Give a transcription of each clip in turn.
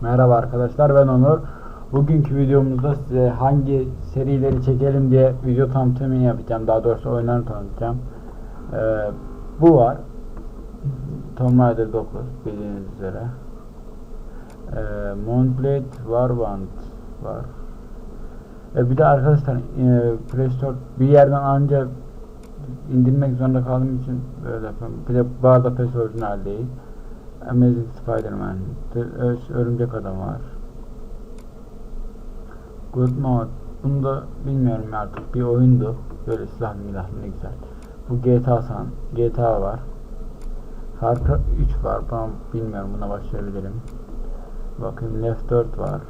Merhaba arkadaşlar ben Onur. Bugünkü videomuzda size hangi serileri çekelim diye video tanıtımını yapacağım. Daha doğrusu oyunlarını tanıtacağım. Ee, bu var. Tomb Raider 9 bildiğiniz üzere. Ee, Moonblade Warband var. Ee, bir de arkadaşlar e, Play Store bir yerden anca indirmek zorunda kaldığım için böyle yapıyorum. Bir de bu arada PES orijinal değil. Amazing Spider-Man, Örümcek Adam var. Good Mode. Bunu da bilmiyorum artık bir oyundu. Böyle silahlı milahlı ne güzel. Bu GTA San, GTA var. Far Cry 3 var. Ben bilmiyorum buna başlayabilirim. Bakın Left 4 var.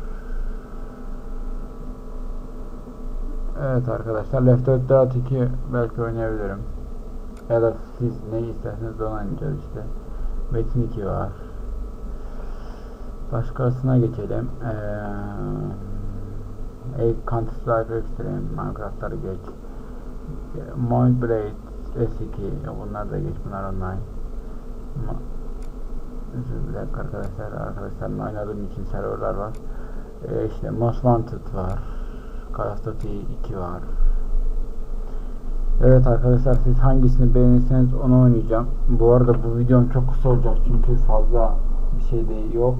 Evet arkadaşlar Left 4 Dead 2 belki oynayabilirim. Ya da siz ne isterseniz onu oynayacağız işte. Metin 2 var. Başkasına geçelim. Ee, Counter Strike Extreme, Minecraft'ları geç. Mind Blade S2, ya bunlar da geç, bunlar online. Bir dakika arkadaşlar, arkadaşlarımla oynadığım için serverlar var. Ee, işte Most Wanted var. Call of Duty 2 var. Evet arkadaşlar siz hangisini beğenirseniz onu oynayacağım. Bu arada bu videom çok kısa olacak çünkü fazla bir şey de yok.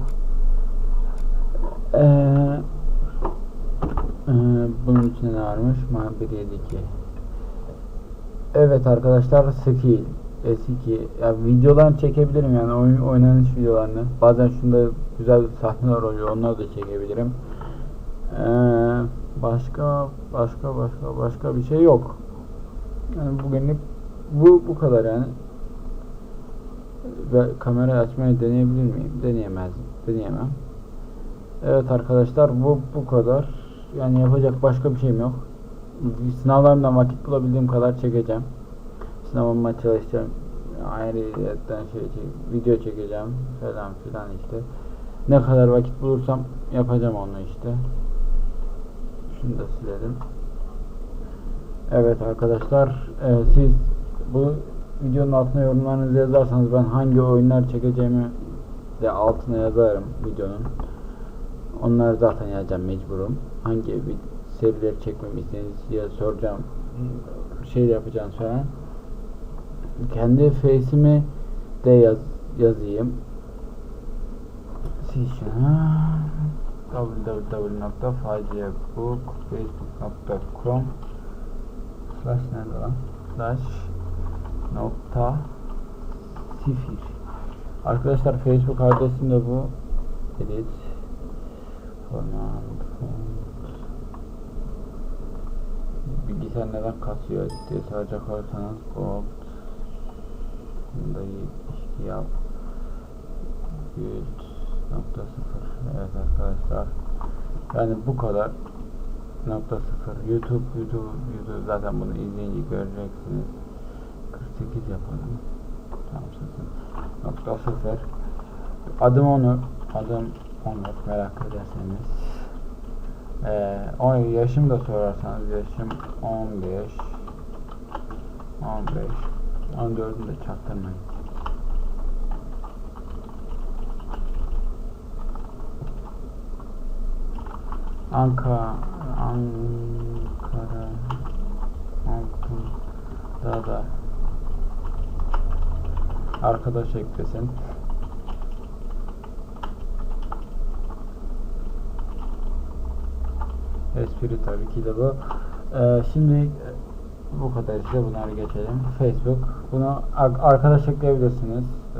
Ee, e, bunun içinde ne varmış? Ma 172. Evet arkadaşlar skill S2 ya videolarını çekebilirim yani oyun oynanış videolarını. Bazen şunda güzel sahneler oluyor. Onları da çekebilirim. Ee, başka başka başka başka bir şey yok. Yani bugünlük bu bu kadar yani. Ve kamerayı açmayı deneyebilir miyim? Deneyemez. Deneyemem. Evet arkadaşlar bu bu kadar. Yani yapacak başka bir şeyim yok. Sınavlarımdan vakit bulabildiğim kadar çekeceğim. Sınavıma çalışacağım. Ayrıyetten şey çek, video çekeceğim falan filan işte. Ne kadar vakit bulursam yapacağım onu işte. Şunu da silelim. Evet arkadaşlar e, siz bu videonun altına yorumlarınızı yazarsanız ben hangi oyunlar çekeceğimi de altına yazarım videonun. Onları zaten yazacağım mecburum. Hangi bir serileri çekmemi istediğiniz ya soracağım şey yapacağım falan. Kendi face'imi de yaz, yazayım. Siz slash nerede lan? Slash nokta sifir. Arkadaşlar Facebook adresim de bu. Format. Bilgisayar neden kasıyor diye soracak olursanız Gold. Bunda 72 yap. Nokta sıfır. Evet arkadaşlar. Yani bu kadar nokta sıfır. YouTube, YouTube, YouTube zaten bunu izleyince göreceksiniz. 48 yapalım. Tamam sıfır. Nokta. Adım Onur. Adım Onur merak ederseniz. Ee, o yaşım da sorarsanız yaşım 15 15 14'ünü de çaktırmayın. Ankara Ankara Ankara'da arkadaş eklesin. Espri tabii ki de bu. Ee, şimdi bu kadar işte bunları geçelim. Facebook. Bunu ar- arkadaş ekleyebilirsiniz. Ee,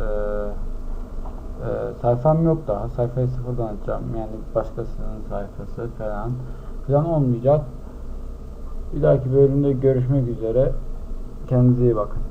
e, sayfam yok daha. Sayfayı sıfırdan açacağım. Yani başkasının sayfası falan falan olmayacak. Bir dahaki bölümde görüşmek üzere. Kendinize iyi bakın.